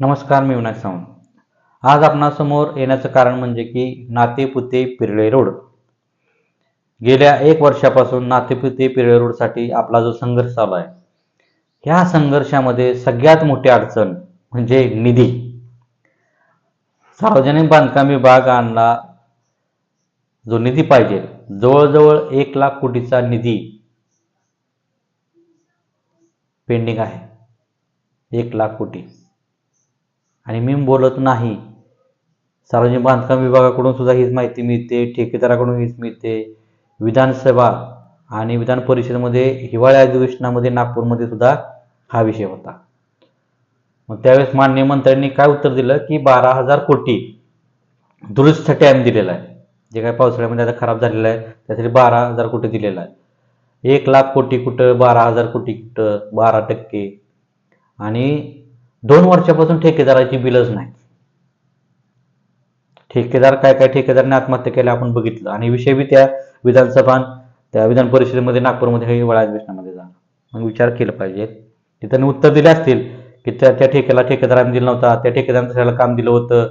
नमस्कार मी विनायक सावंत. आज आपणासमोर येण्याचं कारण म्हणजे की नातेपुते पिरळे रोड. गेल्या एक वर्षापासून नातेपुते पिरळे रोडसाठी आपला जो संघर्ष चालू आहे ह्या संघर्षामध्ये सगळ्यात मोठी अडचण म्हणजे निधी. सार्वजनिक बांधकाम विभागांना जो निधी पाहिजे जवळजवळ एक लाख कोटीचा निधी पेंडिंग आहे. एक लाख कोटी. आणि मी बोलत नाही. सार्वजनिक बांधकाम विभागाकडून सुद्धा हीच माहिती मिळते ठेकेदाराकडून हीच मिळते. विधानसभा आणि विधान परिषदेमध्ये हिवाळी अधिवेशनामध्ये नागपूरमध्ये सुद्धा हा विषय होता. मग त्यावेळेस माननीय मंत्र्यांनी काय उत्तर दिलं? की बारा हजार कोटी दुरुस्तीसाठी आम्ही दिलेला आहे. जे काय पावसाळ्यामध्ये आता खराब झालेलं आहे त्यासाठी बारा हजार कोटी दिलेला आहे. एक लाख कोटी कुठं बारा हजार कोटी कुठं बारा टक्के. आणि दोन वर्षापासून ठेकेदाराची बिलच नाही. ठेकेदार काय काय ठेकेदाराने आत्महत्या केल्या आपण बघितलं. आणि विषय बी त्या विधानसभा त्या विधान परिषदेमध्ये नागपूरमध्ये हे अधिवेशनामध्ये झाला. मग विचार केला पाहिजे. तिथं त्यांनी उत्तर दिले असतील की त्या त्या ठेकेला ठेकेदाराने दिला नव्हता. त्या ठेकेदाराने त्याला काम दिलं होतं.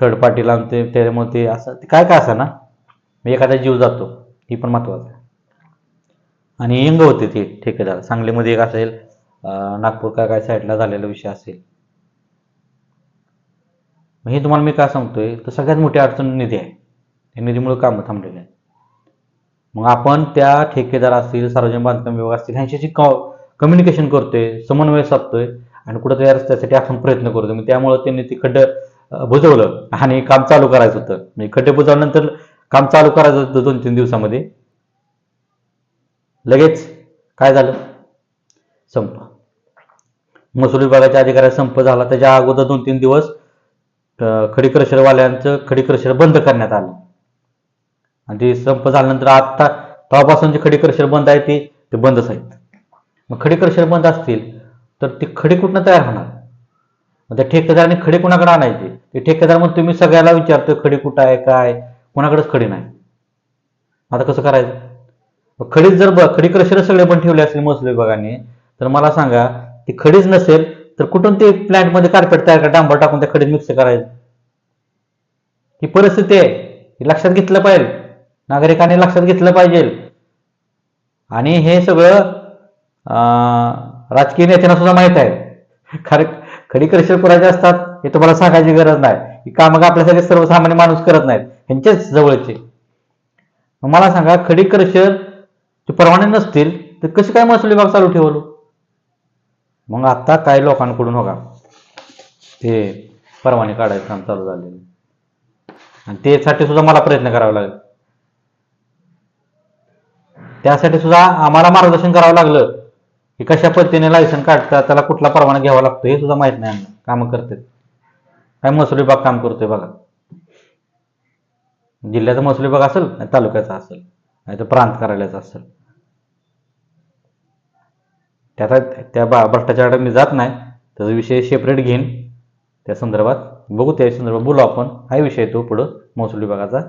थर्ड पार्टीला ते त्याच्यामुळे ते असं ते काय काय असं ना? मी एखादा जीव जातो. ही पण महत्वाचं आहे. आणि यंग होते ते ठेकेदार. सांगलीमध्ये एक असेल नागपूर काय काय साईडला झालेला विषय असेल. मग हे तुम्हाला मी काय सांगतोय? तर सगळ्यात मोठी अडचण निधी आहे. या निधीमुळे कामं थांबलेली आहे मग आपण त्या ठेकेदार असतील सार्वजनिक बांधकाम विभाग असतील ह्यांच्याशी कम्युनिकेशन करतोय समन्वय साधतोय आणि कुठं तयार रस्त्यासाठी आपण प्रयत्न करतोय. मग त्यामुळे त्यांनी ते खड्डे बुजवलं आणि काम चालू करायचं होतं. म्हणजे खड्डे बुजवल्यानंतर काम चालू करायचं होतं दोन तीन दिवसामध्ये. लगेच काय झालं? संप. महसूल विभागाच्या अधिकाऱ्याचा संप झाला. त्याच्या अगोदर दोन तीन दिवस अं, खडी क्रशरवाल्यांचं खडी बंद करण्यात आलं. आणि ते संप झाल्यानंतर आत्ता तेव्हापासून जे खडी क्रशर बंद आहे ते ते बंदच आहेत. मग खडी क्रशर बंद असतील तर ते खडी कुठनं तयार होणार? मग त्या ठेकेदाराने खडे कुणाकडे आणायचे? ते ठेकेदार म्हणून तुम्ही सगळ्याला विचारतोय खडी कुठं आहे काय? कुणाकडेच खडी नाही. आता कसं करायचं? मग खडीच जर ब- खडी क्रशर सगळे पण ठेवले असतील महसूल विभागाने तर मला सांगा ती खडीच नसेल तर कुठून ते प्लॅन्टमध्ये कार्पेट तयार करा डांबर टाकून त्या खडीत मिक्स करायचं. ही परिस्थिती आहे. हे लक्षात घेतलं पाहिजे. नागरिकांनी लक्षात घेतलं पाहिजे. आणि हे सगळं राजकीय नेत्यांना सुद्धा माहीत आहे. खरे खडी क्रशर करायचे असतात हे तुम्हाला सांगायची गरज नाही. ही कामं आपल्यासाठी सर्वसामान्य माणूस करत नाहीत. ह्यांचेच जवळचे. मग मला सांगा खडी क्रशर ते परवाने नसतील तर कशी काय महसूल विभाग चालू ठेवलो? मग आता काही लोकांकडून हो का ते परवाने काढायचं काम चालू झालेलं. आणि त्यासाठी सुद्धा मला प्रयत्न करावा लागेल. त्यासाठी सुद्धा आम्हाला मार्गदर्शन करावं लागलं. की कशा पद्धतीने लायसन काढतात त्याला कुठला परवाना घ्यावा लागतो हे सुद्धा माहीत नाही आम्हाला. कामं करतात. काय महसूल विभाग काम करतोय बघा. जिल्ह्याचा महसूल विभाग असेल तालुक्याचा असेल नाही तर प्रांत कार्यालयाचा असेल. त्याचा त्या बा भ्रष्टाचाराकडे मी जात नाही. त्याचा विषय सेपरेट घेईन. त्या संदर्भात बघू त्या संदर्भात बोलू आपण. हा विषय तो पुढं महसूल विभागाचा.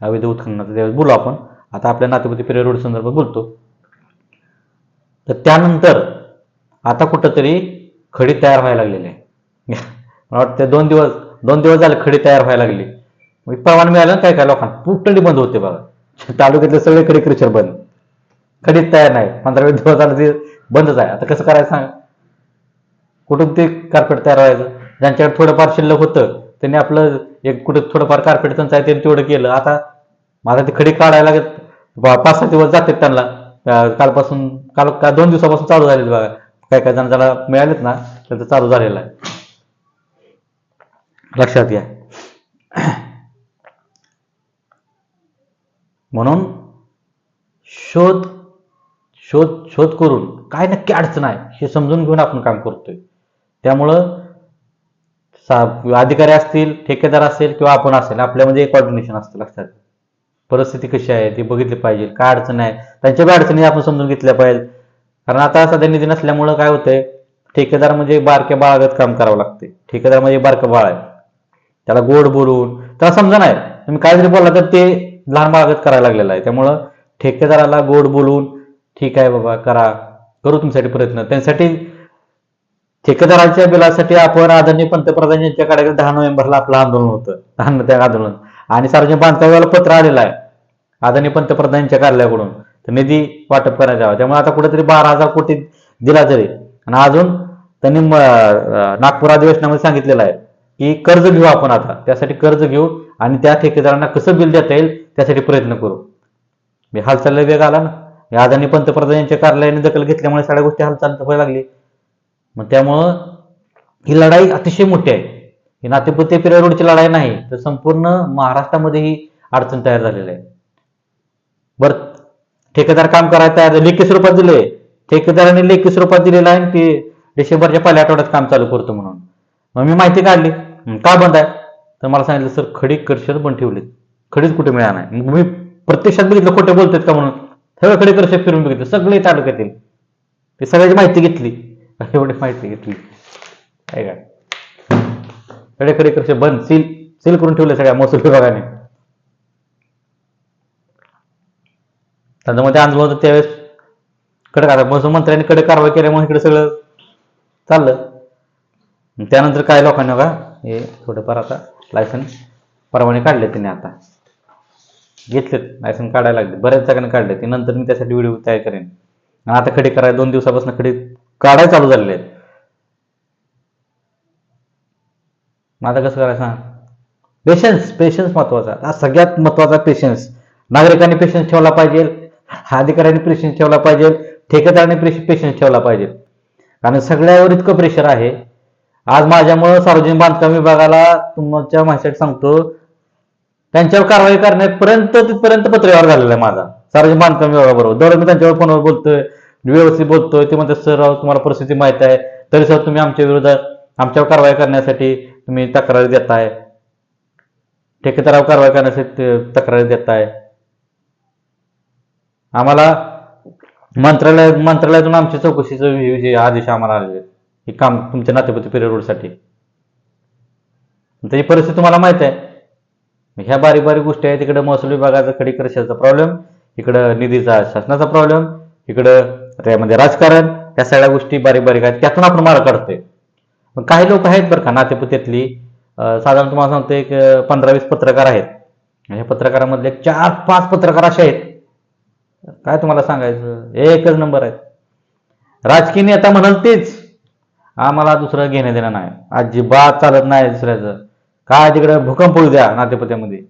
अवैध उत्खननाचा त्यावेळेस बोलू आपण. आता आपल्या नातेपती पेरे रोड संदर्भात बोलतो. तर त्यानंतर आता कुठंतरी खडी तयार व्हायला लागलेली आहे. मला वाटतं दोन दिवस दोन दिवस झाले खडी तयार व्हायला लागली. म्हणजे मग परवाना मिळालं ना काय काय लोकांना? पुटडी बंद होते बघा. तालुक्यातले सगळे खडी क्रिचर बंद. खडीत तयार नाही. पंधरा वीस दिवस झालं ते बंदच आहे. आता कसं करायचं सांग? कुठून ते कार्पेट तयार व्हायचं? ज्यांच्याकडे थोडंफार शिल्लक होतं त्यांनी आपलं एक कुठं थोडंफार कार्पेट त्यांचं आहे त्यांनी तेवढं केलं. आता माझा ते खडी काढायला लागत पाच सहा दिवस जातात त्यांना. कालपासून काल का दोन दिवसापासून चालू झालेत बघा. काय काय जण ज्याला मिळालेत ना त्यांचं चालू झालेलं आहे. लक्षात घ्या. म्हणून शोध शोध शोध करून काय नक्की अडचण आहे हे समजून घेऊन आपण काम करतोय. त्यामुळं सा अधिकारी असतील ठेकेदार असेल किंवा आपण असेल आपल्यामध्ये एक कॉर्डिनेशन असतं लक्षात. परिस्थिती कशी आहे ती बघितली पाहिजे काय अडचण आहे त्यांच्या बी अडचणी आपण समजून घेतल्या पाहिजे. कारण आता सध्या निधी नसल्यामुळं काय होतंय ठेकेदार म्हणजे बारक्या बाळागत काम करावं लागते ठेकेदार म्हणजे बारकं बाळ आहे. त्याला गोड बोलून त्याला समजा नाही तुम्ही काय जरी बोलला तर ते लहान बाळागत करायला लागलेलं आहे. त्यामुळं ठेकेदाराला गोड बोलून ठीक आहे बाबा करा. करू तुमच्यासाठी प्रयत्न. त्यांसाठी ठेकेदारांच्या बिलासाठी आपण आदरणीय पंतप्रधान यांच्याकडे दहा नोव्हेंबरला आपलं आंदोलन होतं. दहा त्या आंदोलन. आणि सार्वजनिक बांधकामाला पत्र आलेलं आहे आदरणीय पंतप्रधानांच्या कार्यालयाकडून. तर निधी वाटप करायला यावं. त्यामुळे आता कुठेतरी बारा हजार कोटी दिला तरी आणि अजून त्यांनी नागपूर अधिवेशनामध्ये सांगितलेलं आहे की कर्ज घेऊ आपण आता. त्यासाठी कर्ज घेऊ आणि त्या ठेकेदारांना कसं बिल देता येईल त्यासाठी प्रयत्न करू. मी हालचाल वेग आला ना? या आदरणीय पंतप्रधान यांच्या कार्यालयाने दखल घेतल्यामुळे सगळ्या गोष्टी हालचाल व्हायला लागली. मग त्यामुळं ही लढाई अतिशय मोठी आहे. ही नातेपुते पिरियड रोडची लढाई नाही तर संपूर्ण महाराष्ट्रामध्ये ही अडचण तयार झालेली आहे. बरं ठेकेदार काम करायला तयार लेखी स्वरूपात दिले. ठेकेदाराने लेखी स्वरूपात दिलेलं आहे की डिसेंबरच्या पहिल्या आठवड्यात काम चालू करतो म्हणून. मग मी माहिती काढली. का बंद आहे? तर मला सांगितलं सर खडी कर्शर पण ठेवले खडीच कुठे मिळाला नाही. मग मी प्रत्यक्षात बघितलं खोटे बोलतात का म्हणून? सगळं कडे कर्शर फिरून बघितलं. सगळे तालुक्यातील. ते सगळ्याची माहिती घेतली. एवढी माहिती घेतली. काय काय खडे खडे बंद सील सील करून ठेवले सगळ्या महसूल विभागाने. त्याच्यामध्ये आंदोलन होतं त्यावेळेस. कडक आता महसूल मंत्र्यांनी कडक कारवाई केल्यामुळे इकडे सगळं चाललं. त्यानंतर काय लोकांनी बघा हे थोडंफार आता लायसन परवाने काढले त्यांनी आता. घेतलेत. लायसन काढायला लागले. बऱ्याच जणांनी काढले. ते नंतर मी त्यासाठी व्हिडिओ तयार करेन. आता खडे करायला दोन दिवसापासून खडे काढायला चालू झालेले आहेत. मग आता कसं करायचं पेशन्स पेशन्स महत्त्वाचा. हा सगळ्यात महत्त्वाचा पेशन्स नागरिकांनी पेशन्स ठेवला पाहिजे. अधिकाऱ्यांनी पेशन्स ठेवला पाहिजे. ठेकेदारांनी पेशन्स ठेवला पाहिजे. कारण सगळ्यावर इतकं प्रेशर आहे. आज माझ्यामुळं सार्वजनिक बांधकाम विभागाला तुमच्या माहितीसाठी सांगतो. त्यांच्यावर कारवाई करण्यापर्यंत तिथपर्यंत पत्रव्यवहार झालेला आहे माझा. सार्वजनिक बांधकाम विभागाबरोबर. दररोज मी त्यांच्यावर फोनवर बोलतोय व्यवस्थित बोलतोय. ते म्हणतात सर तुम्हाला परिस्थिती माहीत आहे. तरी सर तुम्ही आमच्या विरोधात आमच्यावर कारवाई करण्यासाठी तुम्ही तक्रारी देताय. ठेकेदारावर कारवाई करण्यासाठी तक्रारी देताय. आम्हाला मंत्रालय मंत्रालयातून आमच्या चौकशीचं जे आदेश आम्हाला आलेले हे काम तुमच्या नातेपती पिरियड रोडसाठी. त्याची परिस्थिती तुम्हाला माहीत आहे. ह्या बारीक बारीक गोष्टी आहेत. इकडे महसूल विभागाचा खडी कशाचा प्रॉब्लेम इकडं निधीचा शासनाचा प्रॉब्लेम इकडं त्यामध्ये म्हणजे राजकारण त्या सगळ्या गोष्टी बारीक बारीक आहेत. त्यातून आपण मार्ग काढतोय. पण काही लोक आहेत बरं का नातेपुत्यातली साधारण तुम्हाला सांगतो एक पंधरा वीस पत्रकार आहेत. ह्या पत्रकारामधले चार पाच पत्रकार असे आहेत. काय तुम्हाला सांगायचं? एकच नंबर आहेत. राजकीय नेता म्हणाल तेच आम्हाला दुसरं घेणं देणं नाही. अजिबात चालत नाही दुसऱ्याचं. काय तिकडे भूकंप होऊ द्या नातेपत्यामध्ये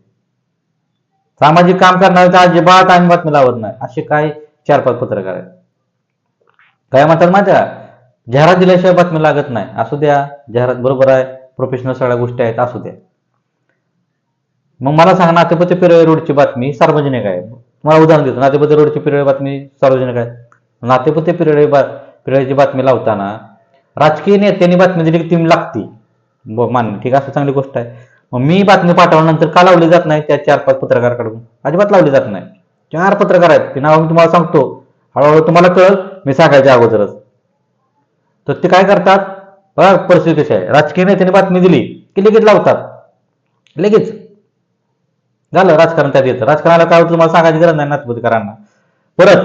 सामाजिक काम करणारे अजिबात आणि बातमी लावत नाही. असे काय चार पाच पत्रकार आहेत. काय म्हणतात माझ्या जाहिरात दिल्याशिवाय बातमी लागत नाही. असू द्या. जाहिरात बरोबर आहे. प्रोफेशनल सगळ्या गोष्टी आहेत. असू द्या. मग मला सांगा नातेपती पिरळे रोडची बातमी सार्वजनिक आहे. मला उदाहरण देतो. नातेपती रोडची पिरळे बातमी सार्वजनिक आहे. नातेपती पिरळे बा पिरळेची बातमी लावताना राजकीय नेत्यांनी बातमी दिली की ती लागती. मान्य. ठीक आहे असं चांगली गोष्ट आहे. मग मी बातमी पाठवल्यानंतर का लावली जात नाही त्या चार पाच पत्रकाराकडून? अजिबात लावली जात नाही. चार पत्रकार आहेत. ते नाव मी तुम्हाला सांगतो. हळूहळू तुम्हाला कळल मी सांगायच्या अगोदरच. तर ते काय करतात? बघा परिस्थिती कशी आहे. राजकीय नेत्यांनी बातमी दिली की लगेच लावतात. लगेच. झालं राजकारण त्यात येतं. राजकारणाला काय होतं तुम्हाला सांगायची गरज नाही नाथपतीकरांना परत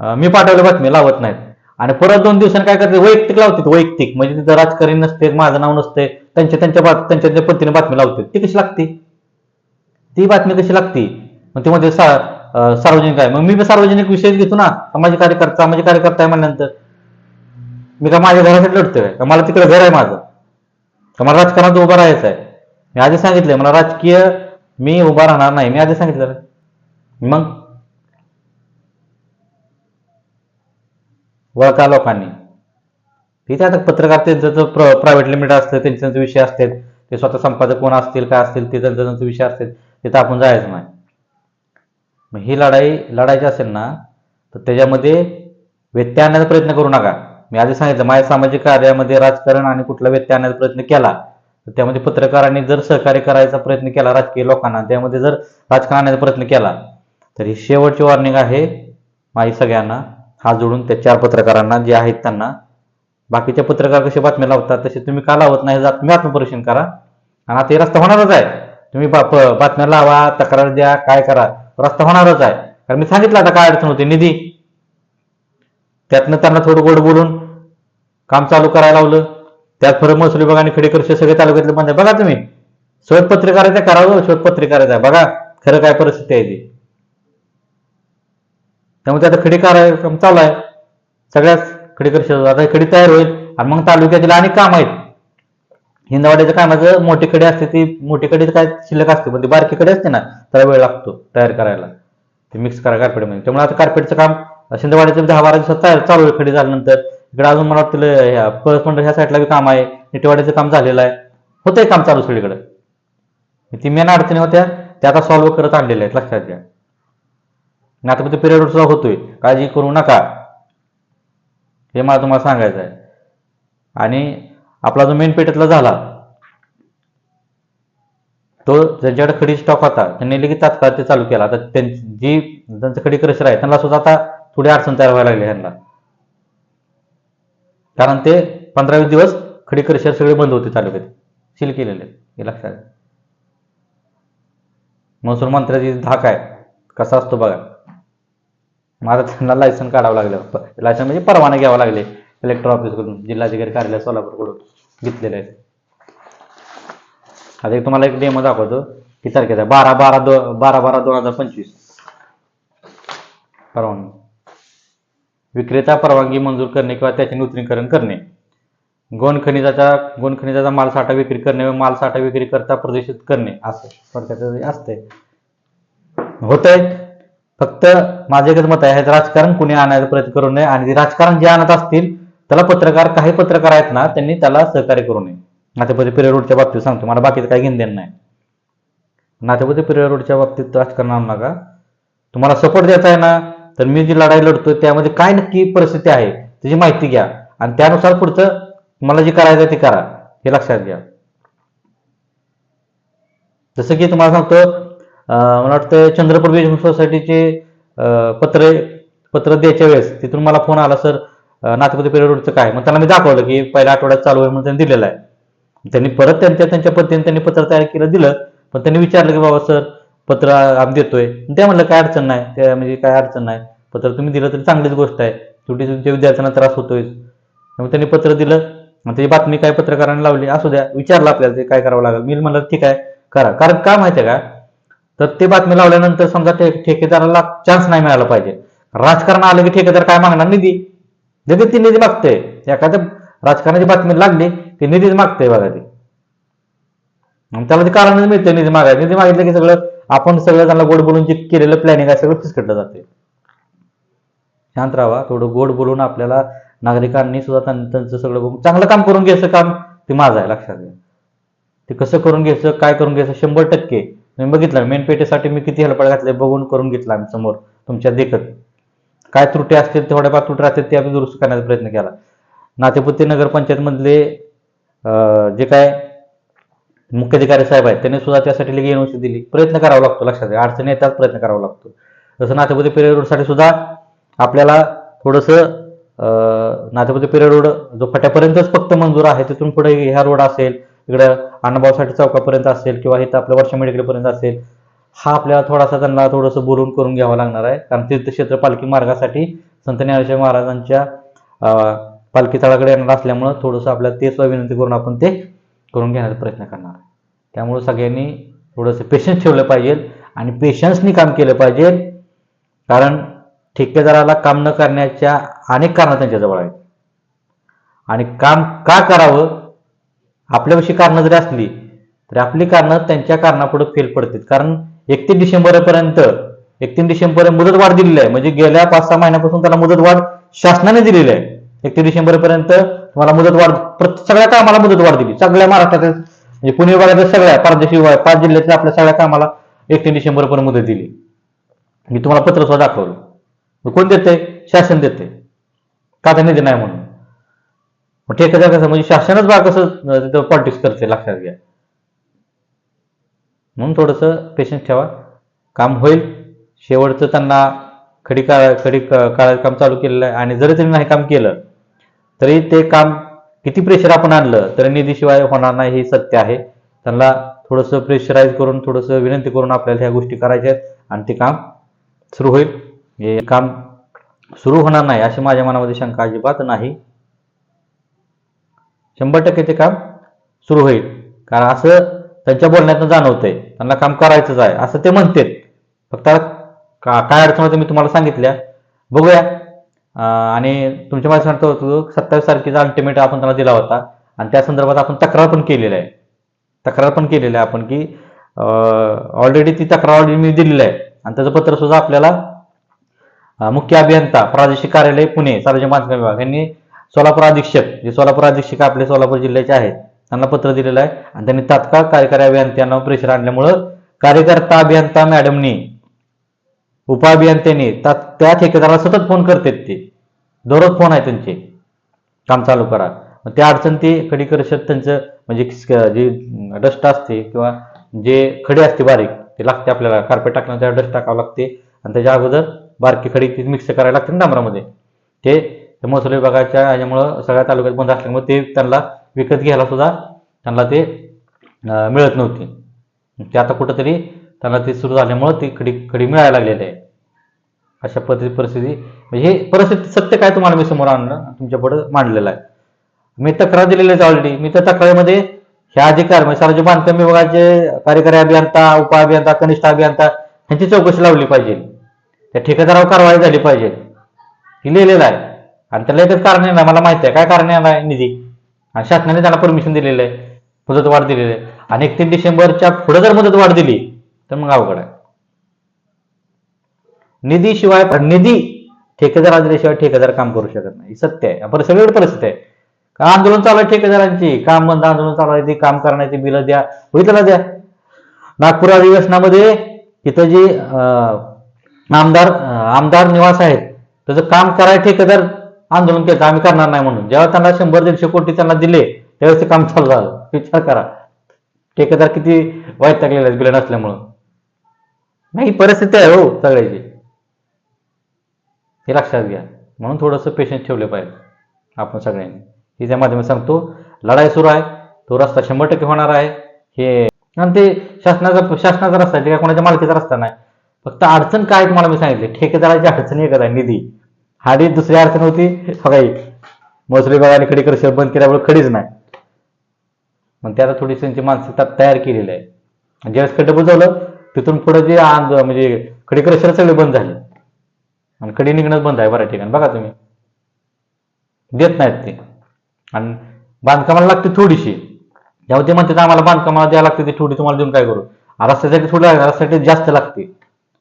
मी पाठवलं बातमी लावत नाहीत. आणि परत दोन दिवसांनी काय करते? वैयक्तिक लावतात वैयक्तिक. म्हणजे तिथं राजकारणी नसते माझं नाव नसते त्यांच्या त्यांच्या बात त्यांच्या त्यांच्या पद्धतीने बातमी लावते. ती कशी लागते? ती बातमी कशी लागते? मग ती म्हणजे सा सार्वजनिक आहे. मग मी सार्वजनिक विषय घेतो ना. सामाजिक कार्यकर्ता सामाजिक कार्यकर्ता आहे म्हणल्यानंतर? मी का माझ्या घरासाठी लढतोय? का? मला तिकडे घर आहे माझं? का मला राजकारणात उभं राहायचं आहे मी आधी सांगितलंय मला राजकीय मी उभा राहणार नाही. मी आधी सांगितलं. मग? वळका लोकांनी. ठीक आहे आता पत्रकार त्यांचं प्र प्रायव्हेट लिमिटेड असतं त्यांचे त्यांचे विषय असतात ते स्वतः संपादक कोण असतील काय असतील ते त्यांचा त्यांचे विषय असतील तिथं आपण जायचं नाही. मग ही लढाई लढायची असेल ना तर त्याच्यामध्ये व्यत्यय आणण्याचा प्रयत्न करू नका. मी आधी सांगितलं माझ्या सामाजिक कार्यामध्ये राजकारण आणि कुठला व्यत्यय आणण्याचा प्रयत्न केला तर त्यामध्ये पत्रकारांनी जर सहकार्य करायचा प्रयत्न केला राजकीय लोकांना त्यामध्ये जर राजकारण आणण्याचा प्रयत्न केला तर ही शेवटची वॉर्निंग आहे माझी सगळ्यांना. हा जोडून त्या चार पत्रकारांना जे आहेत त्यांना बाकीच्या पत्रकार कसे बातम्या लावतात तसे तुम्ही का लावत नाही जा तुम्ही आत्मपरीक्षण करा. आणि आता हे रस्ता होणारच आहे. तुम्ही बाप बातम्या लावा तक्रार द्या काय करा रस्ता होणारच आहे. कारण मी सांगितलं आता काय अडचण होती निधी. त्यातनं त्यांना थोडं गोड बोलून काम चालू करायला लावलं. त्यात फरक महसूल विभागाने खडी सगळे तालुक्यातले बंद आहे. बघा तुम्ही शोध पत्रकाराचा करावं शोधपत्रिकारायचं आहे. बघा खरं काय परिस्थिती आहे ती. त्यामुळे आता खडी कार्यक्रम काम चालू आहे. सगळ्याच खडीकर आता खडी तयार होईल आणि मग तालुक्यातील अनेक काम आहेत. हिंदवाड्याच्या कामाचं म्हणजे मोठी खडी असते ती मोठी खडी काय शिल्लक असते पण ती बारकी खडी असते ना त्याला वेळ लागतो तयार करायला. ते मिक्स करा कार्पेटमध्ये त्यामुळे आता कार्पेटचं काम शिंदवाड्याचं दहा बारा दिवसात तयार चालू आहे खडी झाल्यानंतर. इकडे अजून मला वाटतं ल- पळस पळसमंडळ ह्या साईडला बी काम आहे. निटेवाड्याचं काम झालेलं आहे. होतंय काम चालू सगळीकडे. ती मेन अडचणी होत्या त्या आता सॉल्व्ह करत आणलेल्या आहेत लक्षात घ्या. आणि आता ते पिरियड सुद्धा होतोय. काळजी करू नका. हे मला तुम्हाला सांगायचं आहे. आणि आपला जो मेन पेटेतला झाला तो ज्यांच्याकडे खडी स्टॉक होता त्यांनी लगेच तात्काळ ते चालू केला. आता त्यां- जी त्यांचं खडी क्रशर आहे त्यांना सुद्धा आता थोडी अडचण तयार व्हायला लागली यांना कारण ते पंधरावीस दिवस खडी क्रशर सगळे बंद होते तालुक्यात. सील केलेले हे लक्षात महसूल मंत्र्याची धाक आहे. कसा असतो बघा. माझा त्यांना लायसन काढावं लागलं. लायसन म्हणजे परवाना घ्यावं लागले. कलेक्टर ऑफिसकडून जिल्हाधिकारी कार्यालय सोलापूरकडून घेतलेले आहेत आता एक तुम्हाला एक डेमो दाखवतो. की तारखेचा बारा बारा दो बारा बारा दोन हजार पंचवीस. परवानगी. विक्रेता परवानगी मंजूर करणे किंवा त्याचे नूतनीकरण करणे. गोण खनिजाचा गोण खनिजाचा माल साठा विक्री करणे व माल साठा विक्री करता प्रदर्शित करणे. असं. थोडक्यात असतंय. आहे फक्त माझे एकच मत आहे ह्याचं राजकारण कुणी आणायचा प्रयत्न करू नये आणि राजकारण जे आणत असतील त्याला पत्रकार काही पत्रकार आहेत ना त्यांनी त्याला सहकार्य करू नये. नातेपती पिरे रोडच्या बाबतीत सांगतो मला बाकीचं काही घेणं देणं नाही. नातेपती पिरे रोडच्या बाबतीत राजकारण आणू नका. तुम्हाला सपोर्ट द्यायचा आहे ना तर मी जी लढाई लढतोय त्यामध्ये काय नक्की परिस्थिती आहे त्याची माहिती घ्या. आणि त्यानुसार पुढचं मला जे करायचं आहे ते करा हे लक्षात घ्या. जसं की तुम्हाला सांगतो मला वाटतं चंद्रपूर बिजनेस सोसायटीचे पत्र पत्र द्यायच्या वेळेस तिथून मला फोन आला सर नाथपती पेरे रोडचं काय? मग त्यांना मी दाखवलं की पहिल्या आठवड्यात चालू आहे म्हणून त्यांनी दिलेलं आहे. त्यांनी परत त्यांच्या त्यांच्या पद्धतीने त्यांनी पत्र तयार केलं दिलं. पण त्यांनी विचारलं की बाबा सर पत्र आम्ही देतोय. ते म्हणलं काय अडचण नाही. त्या म्हणजे काय अडचण नाही. पत्र तुम्ही दिलं तरी चांगलीच गोष्ट आहे. शेवटी तुमच्या विद्यार्थ्यांना त्रास होतोय. मग त्यांनी पत्र दिलं. मग त्याची बातमी काय पत्रकारांनी लावली असू द्या विचारलं आपल्याला ते काय करावं लागेल. मी म्हणलं ठीक आहे करा. कारण का माहिती आहे का? तर ते बातमी लावल्यानंतर समजा ते ठेकेदाराला चान्स नाही मिळाला पाहिजे. राजकारण आलं की ठेकेदार काय मागणार निधी? लगेच ती निधी मागते एखाद्या राजकारणाची बातमी लागली की निधीच मागते बघा ती. त्याला ते कारणच मिळतं निधी मागायला निधी मागितलं की सगळं आपण सगळ्याजणांना गोड बोलून जे केलेलं प्लॅनिंग आहे सगळं फिसकटलं जाते शांत राहा थोडं गोड बोलून आपल्याला नागरिकांनी सुद्धा त्यांचं सगळं बघून चांगलं काम करून घ्यायचं काम ते माझं आहे लक्षात घ्या. ते कसं करून घ्यायचं काय करून घ्यायचं शंभर टक्के. मी बघितलं मेनपेटीसाठी मी किती हेल्पड घातले बघून करून घेतलं आम्ही समोर तुमच्या देखत. काय त्रुटी असतील थोड्याफार त्रुटी असतील ते आम्ही दुरुस्त करण्याचा प्रयत्न केला. नातेपुते नगरपंचायतमधले जे काय मुख्याधिकारी साहेब आहेत त्यांनी सुद्धा त्यासाठी लगे एनओसी दिली. प्रयत्न करावा लागतो लक्षात घ्या. अडचणी येतात प्रयत्न करावा लागतो. जसं नातेपुते पेरे रोडसाठी सुद्धा आपल्याला थोडंसं अं, नातेपुते पेरे रोड जो फट्यापर्यंतच फक्त मंजूर आहे तिथून पुढे ह्या रोड असेल इकडं अण्णाभाऊसाठी चौकापर्यंत असेल किंवा इथं आपल्या वर्षा मेडिकलपर्यंत असेल हा आपल्याला थोडासा त्यांना थोडंसं बोलून करून घ्यावं लागणार आहे. कारण तीर्थक्षेत्र पालखी मार्गासाठी संत ज्ञानेश्वर महाराजांच्या पालखी तळाकडे येणार असल्यामुळं थोडंसं आपल्याला ते सुद्धा विनंती करून आपण ते करून घेण्याचा प्रयत्न करणार आहे. त्यामुळे सगळ्यांनी थोडंसं पेशन्स ठेवलं पाहिजे आणि पेशन्सनी काम केलं पाहिजे. कारण ठेकेदाराला काम न करण्याच्या अनेक कारणं त्यांच्याजवळ आहेत. आणि काम का करावं? आपल्याविषयी कारणं जरी असली तरी आपली कारणं त्यांच्या कारणापुढे फेल पडतील कारण एकतीस डिसेंबरपर्यंत एकतीस डिसेंबर मुदत वाढ दिलेली आहे. म्हणजे गेल्या पाच सहा महिन्यापासून त्याला मुदत वाढ शासनाने दिलेली आहे. एकतीस डिसेंबरपर्यंत तुम्हाला मुदत वाढ सगळ्या कामाला मुदत वाढ दिली. सगळ्या महाराष्ट्रात म्हणजे पुणे विभागातील सगळ्या परदेशी विभाग पाच जिल्ह्यातल्या आपल्या सगळ्या कामाला एकतीस डिसेंबरपर्यंत मुदत दिली. मी तुम्हाला पत्र सुद्धा दाखवलं. कोण देते शासन देते का त्यांनी निधी नाही म्हणून? मग ठेकेदार कसं म्हणजे शासनच बा कसं तिथं पॉलिटिक्स करते लक्षात घ्या. म्हणून थोडंसं पेशन्स ठेवा. काम होईल. शेवटचं त्यांना खडी का खडी काळात काम चालू केलेलं आहे. आणि जरी त्यांनी नाही काम केलं तरी ते काम किती प्रेशर आपण आणलं तरी निधीशिवाय होणार नाही हे सत्य आहे. त्यांना थोडंसं प्रेशराईज करून थोडंसं विनंती करून आपल्याला ह्या गोष्टी करायच्या आहेत. आणि ते काम सुरू होईल. हे काम सुरू होणार नाही अशी माझ्या मनामध्ये शंका अजिबात नाही. शंभर टक्के ते काम सुरू होईल. कारण असं त्यांच्या बोलण्यातून जाणवतंय. त्यांना काम करायचंच आहे. असं ते म्हणतात. फक्त का काय अडचण होते मी तुम्हाला सांगितल्या. बघूया. आणि तुमच्या मला सांगतो होतो सत्तावीस तारखेचा अल्टिमेट आपण त्यांना दिला होता. आणि त्या संदर्भात आपण तक्रार पण केलेली आहे. तक्रार पण केलेली आहे आपण की ऑलरेडी ती तक्रार ऑलरेडी मी दिलेली आहे. आणि त्याचं पत्र सुद्धा आपल्याला मुख्य अभियंता प्रादेशिक कार्यालय पुणे सार्वजनिक बांधकाम विभाग यांनी सोलापूर अधीक्षक जे सोलापूर अधीक्षक आपले सोलापूर जिल्ह्याचे आहेत त्यांना पत्र दिलेलं आहे. आणि त्यांनी तात्काळ कार्यकारी अभियंत्यांना प्रेशर आणल्यामुळं कार्यकर्ता अभियंता मॅडमनी उपअभियंत्यांनी त्या ठेकेदाराला सतत फोन करतात ते. दररोज फोन आहे त्यांचे. काम चालू करा. मग त्या अडचण ते खडी परिषद त्यांचं म्हणजे जे डस्ट असते किंवा जे खडी असते बारीक ते लागते आपल्याला. कार्पेट टाकल्यानंतर डस्ट टाकावं लागते. आणि त्याच्या अगोदर बारकी खडी ती मिक्स करायला लागते ना डांबरामध्ये ते तर महसूल विभागाच्या याच्यामुळं सगळ्या तालुक्यात बंद असल्यामुळे ते त्यांना विकत घ्यायला सुद्धा त्यांना ते मिळत नव्हते. ते आता कुठंतरी त्यांना ते सुरू झाल्यामुळं ती खडी खडी मिळायला लागलेली आहे. अशा पद्धती परिस्थिती. म्हणजे हे परिस्थिती सत्य काय तुम्हाला मी समोर आणलं तुमच्यापुढे मांडलेलं आहे. मी तक्रार दिलेली आहे ऑलरेडी मी त्या तक्रारीमध्ये हे अधिकार म्हणजे सार्वजनिक बांधकाम विभागाचे कार्यकारी अभियंता उपअभियंता कनिष्ठ अभियंता ह्यांची चौकशी लावली पाहिजे. त्या ठेकेदारावर कारवाई झाली पाहिजे. हे लिहिलेलं आहे. आणि त्याला एकच कारण येणार ना मला माहिती आहे. काय कारण आहे निधी? आणि शासनाने त्याला परमिशन दिलेलं आहे. मुदतवाढ दिलेली आहे. आणि एकतीस डिसेंबरच्या पुढे जर मुदतवाढ दिली तर मग अवघड आहे. निधी शिवाय निधी ठेकेदार दिल्याशिवाय ठेकेदार काम करू शकत नाही. सत्य आहे. आपण सगळीकडे परिस्थिती आहे. का आंदोलन चालू आहे ठेकेदारांची? काम बंद आंदोलन चालू आहे? ती काम करण्याची बिलं द्या. बघितलं त्याला द्या. नागपूर अधिवेशनामध्ये इथं जी अं, आमदार आमदार निवास आहेत त्याचं काम करायला ठेकेदार आंदोलन केलं आम्ही करणार नाही म्हणून. जेव्हा त्यांना शंभर दीडशे कोटी त्यांना दिले त्यावेळेस ते काम चालू झालं. विचार करा. ठेकेदार किती वाईट टाकलेले आहेत बिलं नसल्यामुळं. नाही परिस्थिती आहे हो सगळ्याची. हे लक्षात घ्या. म्हणून थोडंसं पेशन्स ठेवले पाहिजे आपण सगळ्यांनी. ही त्या माध्यमात सांगतो लढाई सुरू आहे. तो रस्ता शंभर टक्के होणार आहे. हे आणि ते शासनाचा शासनाचा रस्ता आहे. ते काय कोणाच्या मालकीचा रस्ता नाही. फक्त अडचण काय तुम्हाला मी सांगितले. ठेकेदाराची अडचण एकच आहे निधी. हाडी दुसरी अडचण होती. मसुरी बघा आणि खडी कृषी बंद केल्यामुळे खडीच नाही. मग त्याला थोडी त्यांची मानसिकता तयार केलेली आहे. आणि ज्यावेळेस खड्डे बुजवलं तिथून पुढे जे म्हणजे खडी क्रशर सगळे बंद झाले. आणि कडी निघणं बंद आहे बऱ्या ठिकाणी. बघा तुम्ही. देत नाहीत ते. आणि बांधकामाला लागते थोडीशी. जेव्हा ते म्हणतात आम्हाला बांधकामाला द्यायला लागते ती थोडी तुम्हाला देऊन काय करू? रस्त्यासाठी थोडी रस्त्यासाठी जास्त लागते.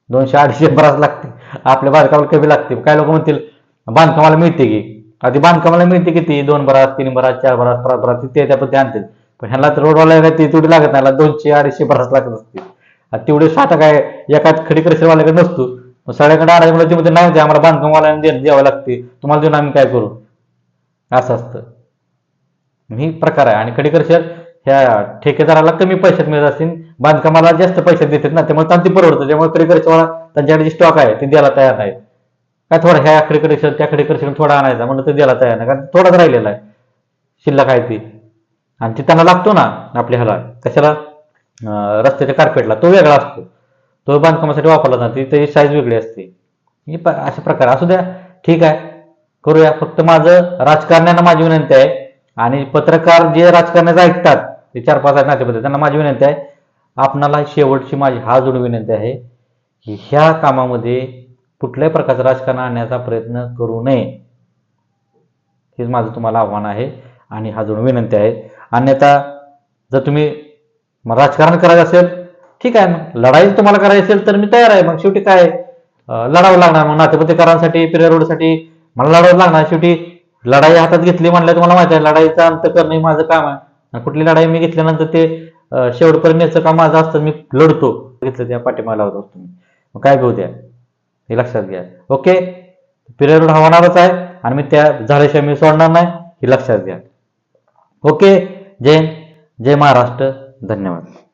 दोनशे अडीचशे बराच लागते. आपल्या बांधकामाला कमी लागते. काय लोक म्हणतील? बांधकामाला मिळते की. आधी बांधकामाला मिळते किती दोन बरात तीन बरात चार बरात पाच बरात ते त्या आणतील. पण ह्याला तर रोडवाला काय ती तेवढी लागत नाही. दोनशे अडीचशे बराच लागत असते तेवढे साठा काय एकाच खडी वाल्याकडे नसतो. मग सगळ्याकडे आणायचं म्हणजे ते म्हणते नाही ते आम्हाला बांधकामवाल्याने दे द्यावं लागते. तुम्हाला देऊन आम्ही काय करू? असं असतं. ही प्रकार आहे. आणि खडीकरशर ह्या ठेकेदाराला कमी पैशात मिळत असतील बांधकामाला जास्त पैशात देतात ना त्यामुळे त्यांना ते परवडतं त्यामुळे खडीकरशवाला त्यांच्याकडे जे स्टॉक आहे ते द्यायला तयार नाही काय थोडा ह्या खडीकरशर त्या खडीकरशर थोडा आणायचा म्हणलं ते द्यायला तयार नाही कारण थोडाच राहिलेला आहे. शिल्लक आहे ती. आणि ती त्यांना लागतो ना आपल्या ह्याला कशाला? रस्त्याच्या कार्पेटला तो वेगळा असतो. तो बांधकामासाठी वापरला जातो त्याची साईज वेगळी असते. अशा प्रकार. असू द्या ठीक आहे. करूया. फक्त माझं राजकारण्यांना माझी विनंती आहे. आणि पत्रकार जे राजकारण्याचं ऐकतात ते चार पाच आहेत नातेपत्र त्यांना माझी विनंती आहे आपणाला शेवटची माझी हा जोड विनंती आहे की ह्या कामामध्ये कुठल्याही प्रकारचं राजकारण आणण्याचा प्रयत्न करू नये. हेच माझं तुम्हाला आव्हान आहे आणि हा जोड विनंती आहे. अन्यथा जर तुम्ही राजकारण करायचं असेल ठीक आहे मग लढाई तुम्हाला करायची असेल तर मी तयार आहे. मग शेवटी काय लढावं लागणार. मग नातेपत्रिकारांसाठी पिरेरोडसाठी रोडसाठी मला लढावं लागणार. शेवटी लढाई हातात घेतली म्हणल्या तुम्हाला माहिती आहे लढाईचा अंत करणे माझं काम आहे. कुठली लढाई मी घेतल्यानंतर ते अं, शेवटपर्यंत याचं काम माझं असतं मी लढतो. घेतलं त्या पाठीमागे लावत असतो मी. मग काय घेऊ द्या हे लक्षात घ्या. ओके? पिरियड रोड होणारच आहे आणि मी त्या झाल्याशिवाय मी सोडणार नाही हे लक्षात घ्या. ओके? जय जय महाराष्ट्र. धन्यवाद.